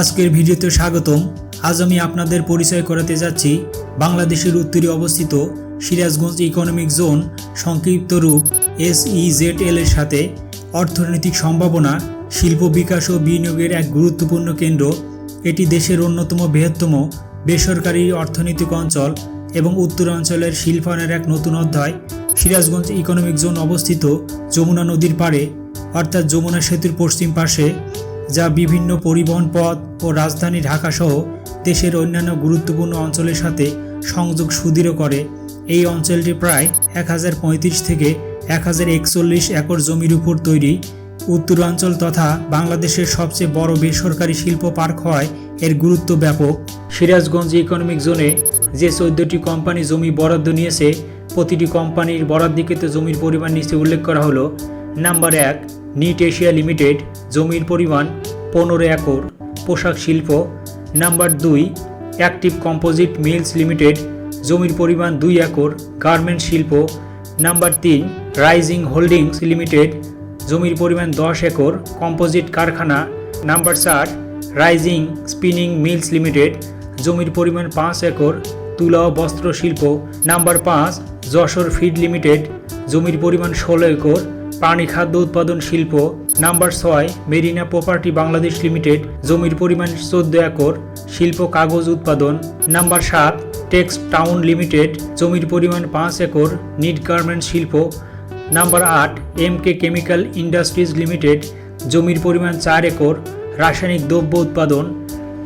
আজকের ভিডিওতে স্বাগতম। আজ আমি আপনাদের পরিচয় করাতে যাচ্ছি বাংলাদেশের উত্তরে অবস্থিত সিরাজগঞ্জ ইকোনমিক জোন সংক্ষিপ্ত রূপ এস এল এর সাথে অর্থনৈতিক সম্ভাবনা, শিল্প বিকাশ ও বিনিয়োগের এক গুরুত্বপূর্ণ কেন্দ্র। এটি দেশের অন্যতম বৃহত্তম বেসরকারি অর্থনৈতিক অঞ্চল এবং উত্তরাঞ্চলের শিল্পায়নের এক নতুন অধ্যায়। সিরাজগঞ্জ ইকোনমিক জোন অবস্থিত যমুনা নদীর পাড়ে, অর্থাৎ যমুনা সেতুর পশ্চিম পাশে। যা বিভিন্ন পরিবহন পথ ও রাজধানী ঢাকাসহ দেশের অন্যান্য গুরুত্বপূর্ণ অঞ্চলের সাথে সংযোগ সুদৃঢ় করে। এই অঞ্চলটি প্রায় এক হাজার পঁয়ত্রিশ থেকে এক হাজার একচল্লিশ একর জমির উপর তৈরি। উত্তরাঞ্চল তথা বাংলাদেশের সবচেয়ে বড় বেসরকারি শিল্প পার্ক হয় এর গুরুত্ব ব্যাপক। সিরাজগঞ্জ ইকোনমিক জোনে যে চোদ্দটি কোম্পানি জমি বরাদ্দ নিয়েছে, প্রতিটি কোম্পানির বরাদ্দিকৃত জমির পরিমাণ নিচে উল্লেখ করা হলো। নাম্বার এক নিট এশিয়া লিমিটেড জমির পরিমাণ পনেরো একর, পোশাক শিল্প, নাম্বার দুই, অ্যাক্টিভ কম্পোজিট মিলস লিমিটেড জমির পরিমাণ দুই একর, গার্মেন্ট শিল্প, নাম্বার তিন, রাইজিং হোল্ডিংস লিমিটেড জমির পরিমাণ দশ একর, কম্পোজিট কারখানা, নাম্বার চার, রাইজিং স্পিনিং মিলস লিমিটেড জমির পরিমাণ পাঁচ একর, তুলা ও বস্ত্র শিল্প, নাম্বার পাঁচ, যশোর ফিড লিমিটেড জমির পরিমাণ ষোলো একর পানি খাদ্য উৎপাদন শিল্প, নাম্বার ছয়, মেরিনা প্রপার্টি বাংলাদেশ লিমিটেড, জমির পরিমাণ চোদ্দ একর, শিল্প কাগজ উৎপাদন। নাম্বার সাত, টেক্স টাউন লিমিটেড, জমির পরিমাণ পাঁচ একর, নিট গার্মেন্ট শিল্প। নাম্বার আট M K Chemical Industries Limited, জমির পরিমাণ চার একর, রাসায়নিক দ্রব্য উৎপাদন।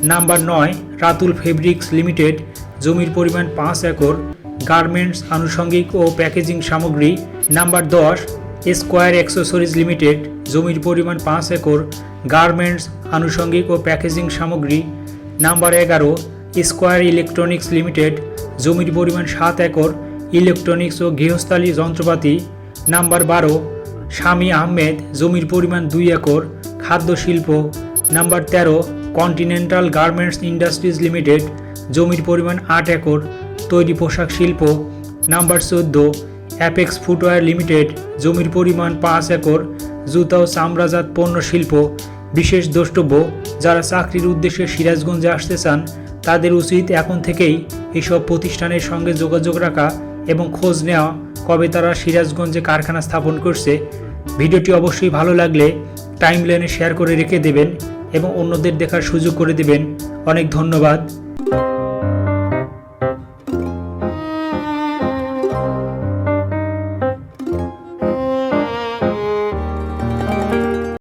নাম্বার নয়, রাতুল ফেব্রিক্স লিমিটেড, জমির পরিমাণ পাঁচ একর, গার্মেন্টস আনুষঙ্গিক ও প্যাকেজিং সামগ্রী। নাম্বার দশ স্কোয়ার অ্যাক্সেসরিজ লিমিটেড, জমির পরিমাণ পাঁচ একর, গার্মেন্টস, আনুষঙ্গিক ও প্যাকেজিং সামগ্রী, নাম্বার এগারো, স্কোয়ার ইলেকট্রনিক্স লিমিটেড, জমির পরিমাণ সাত একর, ইলেকট্রনিক্স ও গৃহস্থালী যন্ত্রপাতি, নাম্বার বারো, স্বামী আহমেদ, জমির পরিমাণ দুই একর, খাদ্য শিল্প, নাম্বার তেরো, কন্টিনেন্টাল গার্মেন্টস ইন্ডাস্ট্রিজ লিমিটেড, জমির পরিমাণ আট একর, তৈরি পোশাক শিল্প, নাম্বার চোদ্দ অ্যাপেক্স ফুটওয়্যার লিমিটেড জমির পরিমাণ পাঁচ একর, জুতা ও চামড়াজাত পণ্য শিল্প, বিশেষ দ্রষ্টব্য যারা চাকরির উদ্দেশ্যে সিরাজগঞ্জে আসতে চান, তাদের উচিত এখন থেকেই এসব প্রতিষ্ঠানের সঙ্গে যোগাযোগ রাখা এবং খোঁজ নেওয়া কবে তারা সিরাজগঞ্জে কারখানা স্থাপন করছে। ভিডিওটি অবশ্যই ভালো লাগলে টাইম লাইনে শেয়ার করে রেখে দেবেন এবং অন্যদের দেখার সুযোগ করে দেবেন। অনেক ধন্যবাদ।